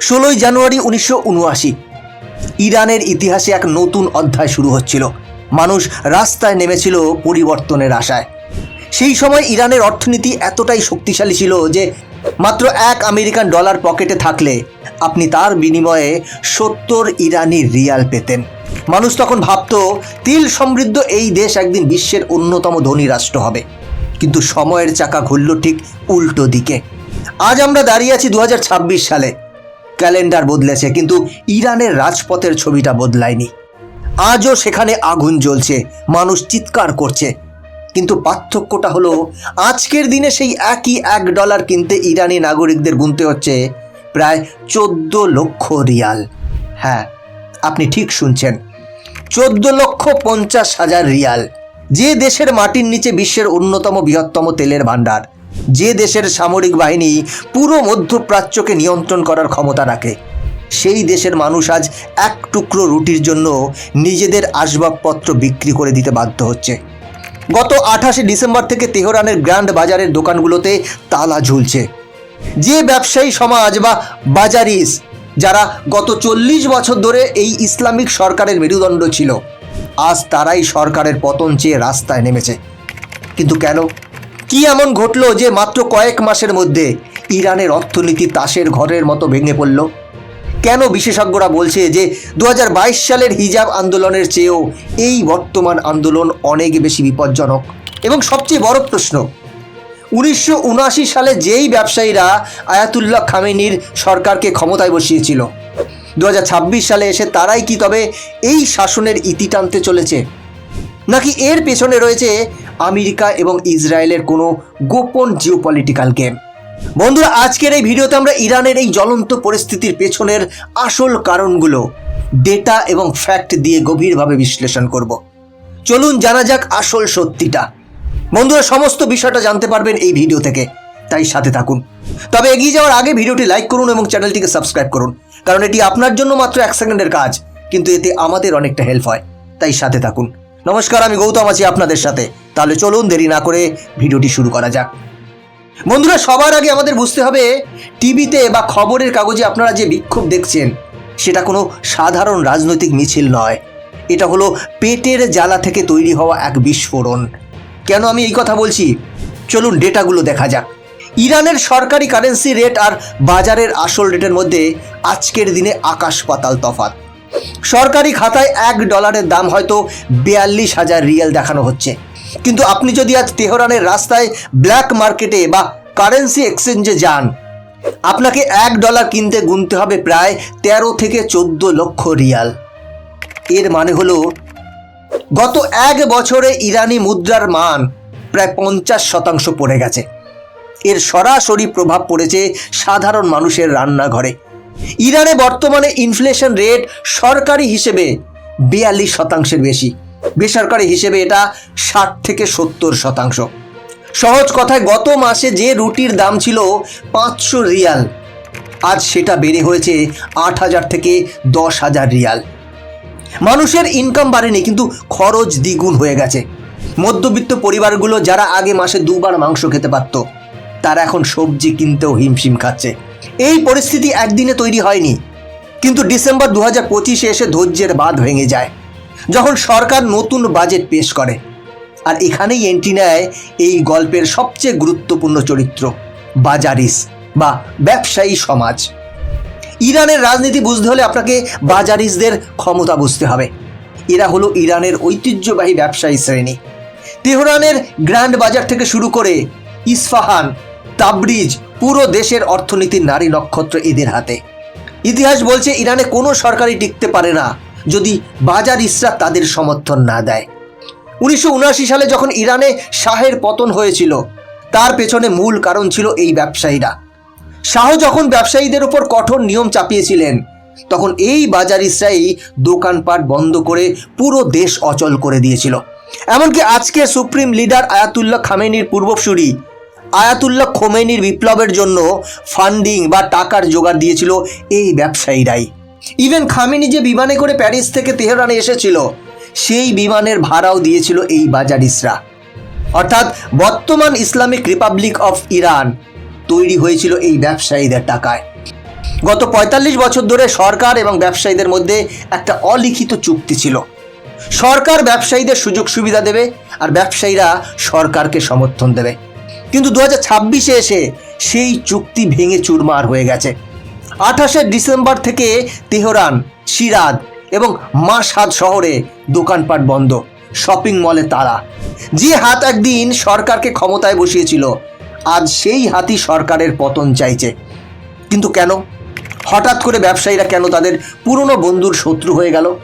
ষোলোই জানুয়ারি উনিশশো উনআশি। ইরানের ইতিহাসে এক নতুন অধ্যায় শুরু হচ্ছিল। মানুষ রাস্তায় নেমেছিল পরিবর্তনের আশায়। সেই সময় ইরানের অর্থনীতি এতটাই শক্তিশালী ছিল যে মাত্র এক আমেরিকান ডলার পকেটে থাকলে আপনি তার বিনিময়ে সত্তর ইরানি রিয়াল পেতেন। মানুষ তখন ভাবতো, তিল সমৃদ্ধ এই দেশ একদিন বিশ্বের অন্যতম ধনী রাষ্ট্র হবে। কিন্তু সময়ের চাকা ঘুরল ঠিক উল্টো দিকে। আজ আমরা দাঁড়িয়ে আছি দু হাজার ছাব্বিশ সালে। ক্যালেন্ডার বদলেছে, কিন্তু ইরানের রাজপথের ছবিটা বদলায়নি। আজও সেখানে আগুন জ্বলছে, মানুষ চিৎকার করছে। কিন্তু পার্থক্যটা হলো, আজকের দিনে সেই একই এক ডলার কিনতে ইরানি নাগরিকদের গুনতে হচ্ছে প্রায় চোদ্দ লক্ষ রিয়াল। হ্যাঁ আপনি ঠিক শুনছেন। চোদ্দ লক্ষ পঞ্চাশ হাজার রিয়াল, যে দেশের মাটির নিচে বিশ্বের অন্যতম বৃহত্তম তেলের ভাণ্ডার। যে দেশের সামরিক বাহিনী পুরো মধ্যপ্রাচ্যকে নিয়ন্ত্রণ করার ক্ষমতা রাখে, সেই দেশের মানুষ আজ এক টুকরো রুটির জন্য নিজেদের আসবাবপত্র বিক্রি করে দিতে বাধ্য হচ্ছে। গত আঠাশে ডিসেম্বর থেকে তেহরানের গ্র্যান্ড বাজারের দোকানগুলোতে তালা ঝুলছে। যে ব্যবসায়ী সমাজ বা বাজারিস, যারা গত চল্লিশ বছর ধরে এই ইসলামিক সরকারের মেরুদণ্ড ছিল, আজ তারাই সরকারের পতন চেয়ে রাস্তায় নেমেছে। কিন্তু কেন? কি এমন ঘটলো যে মাত্র কয়েক মাসের মধ্যে ইরানের অর্থনীতি তাসের ঘরের মতো ভেঙে পড়ল? কেন বিশেষজ্ঞরা বলছে যে দু হাজার বাইশ সালের হিজাব আন্দোলনের চেয়েও এই বর্তমান আন্দোলন অনেক বেশি বিপজ্জনক? এবং সবচেয়ে বড় প্রশ্ন, উনিশশো উনআশি সালে যেই ব্যবসায়ীরা আয়াতুল্লাহ খামেনির সরকারকে ক্ষমতায় বসিয়েছিল দু হাজার ছাব্বিশ সালে এসে তারাই কি তবে এই শাসনের ইতি টানতে চলেছে? নাকি এর পেছনে রয়েছে আমেরিকা এবং ইসরায়েলের কোনো গোপন জিওপলিটিক্যাল গেম বন্ধুরা, আজকের এই ভিডিওতে আমরা ইরানের এই জ্বলন্ত পরিস্থিতির পেছনের আসল কারণগুলো ডেটা এবং ফ্যাক্ট দিয়ে গভীরভাবে বিশ্লেষণ করব। চলুন জানা যাক আসল সত্যিটা। বন্ধুরা, সমস্ত বিষয়টা জানতে পারবেন এই ভিডিও থেকে। তাই সাথে থাকুন। তবে এগিয়ে যাওয়ার আগে ভিডিওটি লাইক করুন এবং চ্যানেলটিকে সাবস্ক্রাইব করুন, কারণ এটি আপনার জন্য মাত্র এক সেকেন্ডের কাজ, কিন্তু এতে আমাদের অনেকটা হেল্প হয়। তাই সাথে থাকুন। নমস্কার, আমি গৌতম আছি আপনাদের সাথে। তাহলে চলুন দেরি না করে ভিডিওটি শুরু করা যাক। বন্ধুরা, সবার আগে আমাদের বুঝতে হবে, টিভিতে বা খবরের কাগজে আপনারা যে বিক্ষোভ দেখছেন, সেটা কোনো সাধারণ রাজনৈতিক মিছিল নয়। এটা হলো পেটের জ্বালা থেকে তৈরি হওয়া এক বিস্ফোরণ। কেন আমি এই কথা বলছি? চলুন ডেটাগুলো দেখা যাক। ইরানের সরকারি কারেন্সি রেট আর বাজারের আসল রেটের মধ্যে আজকের দিনে আকাশ পাতাল তফাৎ। সরকারি খাতায় এক ডলারের দাম হয়তো বিয়াল্লিশ হাজার রিয়েল দেখানো হচ্ছে। কিন্তু আপনি যদি আজ তেহরানের রাস্তায় ব্ল্যাক মার্কেটে বা কারেন্সি এক্সচেঞ্জে যান, আপনাকে এক ডলার কিনতে গুনতে হবে প্রায় তেরো থেকে চোদ্দ লক্ষ রিয়াল। এর মানে হলো, গত এক বছরে ইরানি মুদ্রার মান প্রায় পঞ্চাশ শতাংশ পড়ে গেছে। এর সরাসরি প্রভাব পড়েছে সাধারণ মানুষের রান্নাঘরে। ইরানে বর্তমানে ইনফ্লেশন রেট সরকারি হিসেবে বিয়াল্লিশ শতাংশের বেশি। বেসরকারি হিসেবে এটা ষাট থেকে সত্তর শতাংশ। সহজ কথায় গত মাসে যে রুটির দাম ছিল পাঁচশো রিয়াল, আজ সেটা বেড়ে হয়েছে আট হাজার থেকে দশ হাজার রিয়াল। মানুষের ইনকাম বাড়েনি, কিন্তু খরচ দ্বিগুণ হয়ে গেছে। মধ্যবিত্ত পরিবারগুলো যারা আগে মাসে দুবার মাংস খেতে পারত, তারা এখন সবজি কিনতেও হিমশিম খাচ্ছে। এই পরিস্থিতি একদিনে তৈরি হয়নি। কিন্তু ডিসেম্বর দু হাজার পঁচিশে এসে ধৈর্যের বাঁধ ভেঙে যায়, যখন সরকার নতুন বাজেট পেশ করে। আর এখানেই এন্ট্রি নেয় এই গল্পের সবচেয়ে গুরুত্বপূর্ণ চরিত্র, বাজারিস বা ব্যবসায়ী সমাজ। ইরানের রাজনীতি বুঝতে হলে আপনাকে বাজারিসদের ক্ষমতা বুঝতে হবে। এরা হলো ইরানের ঐতিহ্যবাহী ব্যবসায়ী শ্রেণি। তেহরানের গ্র্যান্ড বাজার থেকে শুরু করে ইস্ফাহান তাবরিজ পুরো দেশের অর্থনীতির নারী নক্ষত্র এদের হাতে। ইতিহাস বলছে, ইরানে কোনো সরকারই টিকতে পারে না, যদি বাজার ইসরা তাদের সমর্থন না দেয়। উনিশশো উনআশি সালে যখন ইরানে শাহের পতন হয়েছিল, তার পেছনে মূল কারণ ছিল এই ব্যবসায়ীরা। শাহ যখন ব্যবসায়ীদের উপর কঠোর নিয়ম চাপিয়েছিলেন, তখন এই বাজার ইসরাই দোকানপাট বন্ধ করে পুরো দেশ অচল করে দিয়েছিল। এমনকি আজকে সুপ্রিম লিডার আয়াতুল্লাহ খামেনির পূর্বসূরি আয়াতুল্লাহ খোমেনির বিপ্লবের জন্য ফান্ডিং বা টাকার জোগাড় দিয়েছিল এই ব্যবসায়ীরাই। ইভেন খামেনি যে বিমানে করে প্যারিস থেকে তেহরানে এসেছিল, সেই বিমানের ভাড়াও দিয়েছিল এই বাজারিসরা। অর্থাৎ বর্তমান ইসলামিক রিপাবলিক অফ ইরান তৈরি হয়েছিল এই ব্যবসায়ীদের টাকায়। গত পঁয়তাল্লিশ বছর ধরে সরকার এবং ব্যবসায়ীদের মধ্যে একটা অলিখিত চুক্তি ছিল। সরকার ব্যবসায়ীদের সুযোগ সুবিধা দেবে আর ব্যবসায়ীরা সরকারকে সমর্থন দেবে। কিন্তু দু হাজার ছাব্বিশে এসে সেই চুক্তি ভেঙে চুরমার হয়ে গেছে। আঠাশে ডিসেম্বর থেকে তেহরান সিরাদ এবং মাসাদ শহরে দোকানপাট বন্ধ, শপিং মলে তালা। যে হাত একদিন সরকারকে ক্ষমতায় বসিয়েছিল, আজ সেই হাতই সরকারের পতন চাইছে। কিন্তু কেন? হঠাৎ করে ব্যবসায়ীরা কেন তাদের পুরনো বন্ধুর শত্রু হয়ে গেল?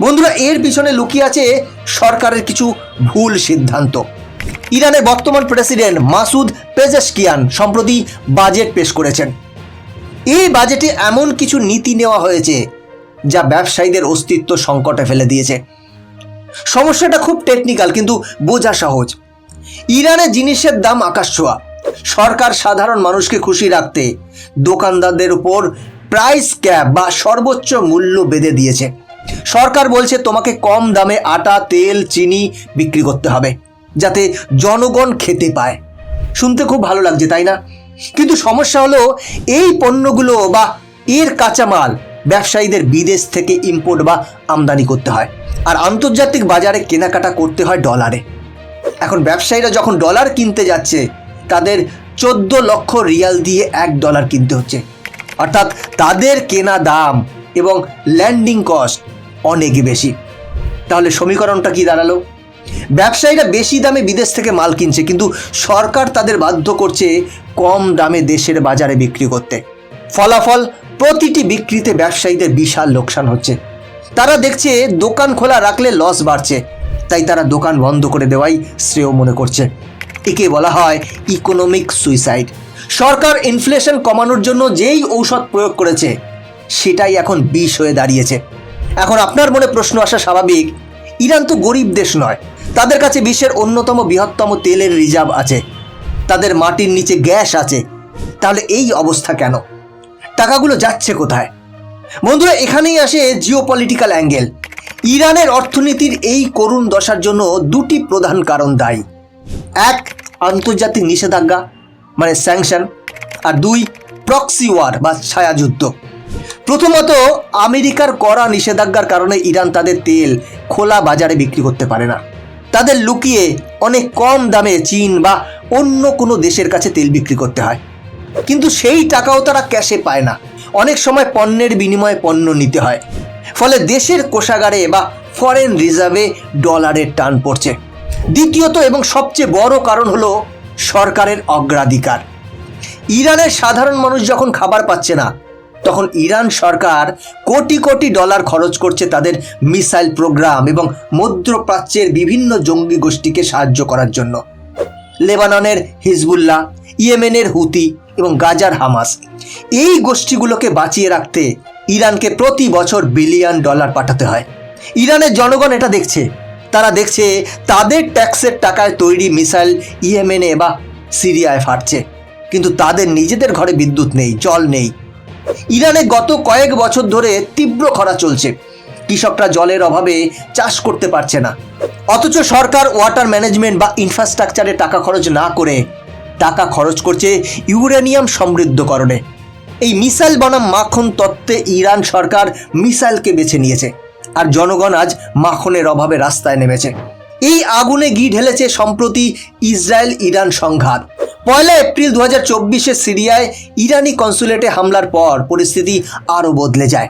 বন্ধুরা, এর পিছনে লুকিয়ে আছে সরকারের কিছু ভুল সিদ্ধান্ত। ইরানের বর্তমান প্রেসিডেন্ট মাসুদ পেজেশকিয়ান সম্প্রতি বাজেট পেশ করেছেন। এই বাজেটে এমন কিছু নীতি নেওয়া হয়েছে যা ব্যবসায়ীদের অস্তিত্ব সংকটে ফেলে দিয়েছে। সমস্যাটা খুব টেকনিক্যাল কিন্তু বোঝা সহজ। ইরানে জিনিসের দাম আকাশ ছোঁয়া। সরকার সাধারণ মানুষকে খুশি রাখতে দোকানদারদের উপর প্রাইস ক্যাপ বা সর্বোচ্চ মূল্য বেঁধে দিয়েছে। সরকার বলছে, তোমাকে কম দামে আটা, তেল, চিনি বিক্রি করতে হবে। যাতে জনগণ খেতে পায়। শুনতে খুব ভালো লাগছে, তাই না? কিন্তু সমস্যা হলো, এই পণ্যগুলো বা এর কাঁচামাল ব্যবসায়ীদের বিদেশ থেকে ইম্পোর্ট বা আমদানি করতে হয়। আর আন্তর্জাতিক বাজারে কেনাকাটা করতে হয় ডলারে এখন ব্যবসায়ীরা যখন ডলার কিনতে যাচ্ছে, তাদের চোদ্দ লক্ষ রিয়াল দিয়ে এক ডলার কিনতে হচ্ছে। অর্থাৎ তাদের কেনা দাম এবং ল্যান্ডিং কস্ট অনেক বেশি। তাহলে সমীকরণটা কি দাঁড়াল? ব্যবসায়ীরা বেশি দামে বিদেশ থেকে মাল কিনছে, কিন্তু সরকার তাদের বাধ্য করছে কম দামে দেশের বাজারে বিক্রি করতে। ফলাফল, প্রতিটি বিক্রিতে ব্যবসায়ীদের বিশাল লোকসান হচ্ছে। তারা দেখছে দোকান খোলা রাখলে লস বাড়ছে, তাই তারা দোকান বন্ধ করে দেওয়াই শ্রেয় মনে করছে। একে বলা হয় ইকোনমিক সুইসাইড সরকার ইনফ্লেশন কমানোর জন্য যেই ঔষধ প্রয়োগ করেছে, সেটাই এখন বিষ হয়ে দাঁড়িয়েছে। এখন আপনার মনে প্রশ্ন আসা স্বাভাবিক ইরান তো গরিব দেশ নয়। তাদের কাছে বিশ্বের অন্যতম বৃহত্তম তেলের রিজার্ভ আছে। তাদের মাটির নিচে গ্যাস আছে। তাহলে এই অবস্থা কেন? টাকাগুলো যাচ্ছে কোথায়? বন্ধুরা, এখানেই আসে জিও পলিটিক্যাল অ্যাঙ্গেল ইরানের অর্থনীতির এই করুণ দশার জন্য দুটি প্রধান কারণ দায়ী। এক, আন্তর্জাতিক নিষেধাজ্ঞা মানে স্যাংশন আর দুই প্রক্সি ওয়ার বা ছায়াযুদ্ধ। প্রথমত, আমেরিকার কড়া নিষেধাজ্ঞার কারণে ইরান তাদের তেল খোলা বাজারে বিক্রি করতে পারে না। তাদের লুকিয়ে অনেক কম দামে চীন বা অন্য কোনো দেশের কাছে তেল বিক্রি করতে হয়। কিন্তু সেই টাকাও তারা ক্যাশে পায় না। অনেক সময় পণ্যের বিনিময়ে পণ্য নিতে হয়। ফলে দেশের কোষাগারে বা ফরেন রিজার্ভে ডলারের টান পড়ছে। দ্বিতীয়ত এবং সবচেয়ে বড় কারণ হলো সরকারের অগ্রাধিকার। ইরানের সাধারণ মানুষ যখন খাবার পাচ্ছে না তখন ইরান সরকার কোটি কোটি ডলার খরচ করছে তাদের মিসাইল প্রোগ্রাম এবং মধ্যপ্রাচ্যের বিভিন্ন জঙ্গি গোষ্ঠীকে সাহায্য করার জন্য। লেবাননের হিজবুল্লাহ, ইয়েমেনের হুতি এবং গাজার হামাস। এই গোষ্ঠীগুলোকে বাঁচিয়ে রাখতে ইরানকে প্রতি বছর বিলিয়ন ডলার পাঠাতে হয়। ইরানের জনগণ এটা দেখছে। তারা দেখছে তাদের ট্যাক্সের টাকায় তৈরি মিসাইল ইয়েমেনে বা সিরিয়ায় ফাটছে। কিন্তু তাদের নিজেদের ঘরে বিদ্যুৎ নেই, জল নেই। ইরানে গত কয়েক বছর ধরে তীব্র খরা চলছে। কৃষকরা জলের অভাবে চাষ করতে পারছে না। অথচ সরকার ওয়াটার ম্যানেজমেন্ট বা ইনফ্রাস্ট্রাকচারে টাকা খরচ না করে টাকা খরচ করছে ইউরেনিয়াম সমৃদ্ধকরণে। এই মিসাইল বনাম মাখন তত্ত্বে ইরান সরকার মিসাইলকে বেছে নিয়েছে। আর জনগণ আজ মাখনের অভাবে রাস্তায় নেমেছে। এই আগুনে ঘি ঢেলেছে সম্প্রতি ইসরায়েল ইরান সংঘাত। পয়লা এপ্রিল দু হাজার সিরিয়ায় ইরানি কনসুলেটে হামলার পর পরিস্থিতি আরও বদলে যায়।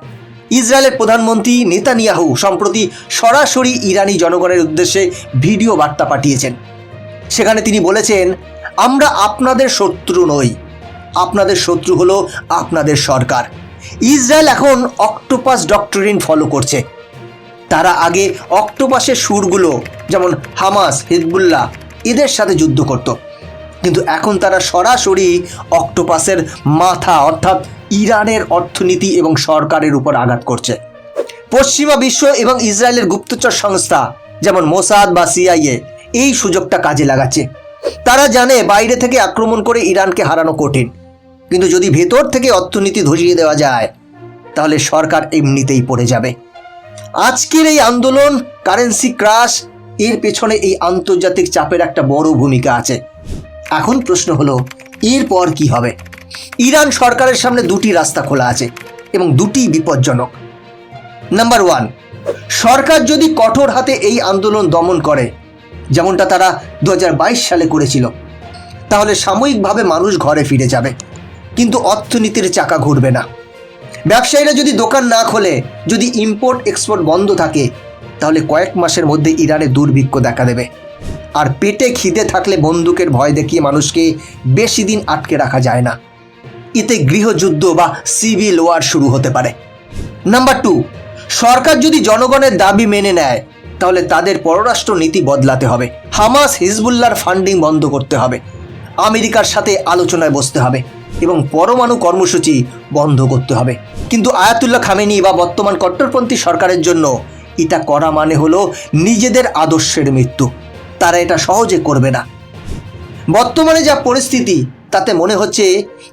ইসরায়েলের প্রধানমন্ত্রী নেতানিয়াহু সম্প্রতি সরাসরি ইরানি জনগণের উদ্দেশ্যে ভিডিও বার্তা পাঠিয়েছেন। সেখানে তিনি বলেছেন, আমরা আপনাদের শত্রু নই। আপনাদের শত্রু হলো আপনাদের সরকার। ইসরায়েল এখন অক্টোপাস ডক্টরিন ফলো করছে। তারা আগে অক্টোপাসের সুরগুলো, যেমন হামাস, হিজবুল্লাহ, এদের সাথে যুদ্ধ করত। কিন্তু এখন তারা সরাসরি অক্টোপাসের মাথা, অর্থাৎ ইরানের অর্থনীতি এবং সরকারের উপর আঘাত করছে। পশ্চিমা বিশ্ব এবং ইসরায়েলের গুপ্তচর সংস্থা, যেমন মোসাদ বা সিআইএ, এই সুযোগটা কাজে লাগাচ্ছে। তারা জানে বাইরে থেকে আক্রমণ করে ইরানকে হারানো কঠিন। কিন্তু যদি ভেতর থেকে অর্থনীতি ধসিয়ে দেওয়া যায়, তাহলে সরকার এমনিতেই পড়ে যাবে। আজকের এই আন্দোলন কারেন্সি ক্রাশ এর পেছনে এই আন্তর্জাতিক চাপের একটা বড় ভূমিকা আছে। এখন প্রশ্ন হলো, এরপর কি হবে? ইরান সরকারের সামনে দুটি রাস্তা খোলা আছে এবং দুটি বিপজ্জনক। নাম্বার ওয়ান সরকার যদি কঠোর হাতে এই আন্দোলন দমন করে, যেমনটা তারা দু হাজার বাইশ সালে করেছিল, তাহলে সাময়িকভাবে মানুষ ঘরে ফিরে যাবে, কিন্তু অর্থনীতির চাকা ঘুরবে না। ব্যবসায়ীরা যদি দোকান না খোলে, যদি ইম্পোর্ট এক্সপোর্ট বন্ধ থাকে, তাহলে কয়েক মাসের মধ্যে ইরানে দুর্ভিক্ষ দেখা দেবে। আর পেটে খিদে থাকলে বন্দুকের ভয় দেখিয়ে মানুষকে বেশি দিন আটকে রাখা যায় না। এতে গৃহযুদ্ধ বা সিভিল ওয়ার শুরু হতে পারে। নাম্বার টু সরকার যদি জনগণের দাবি মেনে নেয়, তাহলে তাদের পররাষ্ট্র নীতি বদলাতে হবে। হামাস হিজবুল্লাহর ফান্ডিং বন্ধ করতে হবে। আমেরিকার সাথে আলোচনায় বসতে হবে। এবং পরমাণু কর্মসূচি বন্ধ করতে হবে। কিন্তু আয়াতুল্লাহ খামেনি বা বর্তমান কট্টরপন্থী সরকারের জন্য এটা করা মানে হলো নিজেদের আদর্শের মৃত্যু। তারা এটা সহজে করবে না। বর্তমানে যা পরিস্থিতি, তাতে মনে হচ্ছে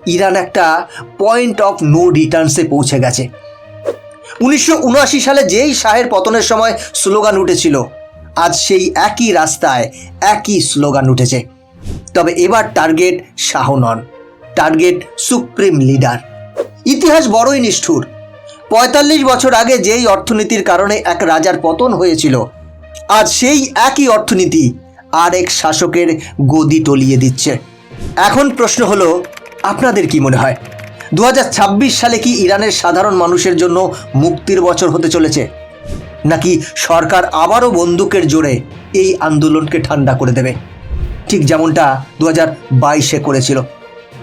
ইরান একটা পয়েন্ট অফ নো রিটার্নসে পৌঁছে গেছে। উনিশশো উনআশি সালে যেই শাহের পতনের সময় স্লোগান উঠেছিল, আজ সেই একই রাস্তায় একই স্লোগান উঠেছে। তবে এবার টার্গেট শাহ নন। টার্গেট সুপ্রিম লিডার ইতিহাস বড়ই নিষ্ঠুর। পঁয়তাল্লিশ বছর আগে যেই অর্থনীতির কারণে এক রাজার পতন হয়েছিল, আজ সেই একই অর্থনীতি আর এক শাসকের গদি টলিয়ে দিচ্ছে। এখন প্রশ্ন হলো, আপনাদের কি মনে হয়? দু হাজার ছাব্বিশ সালে কি ইরানের সাধারণ মানুষের জন্য মুক্তির বছর হতে চলেছে? নাকি সরকার আবারও বন্দুকের জোরে এই আন্দোলনকে ঠান্ডা করে দেবে? ঠিক যেমনটা দু হাজার বাইশে করেছিল।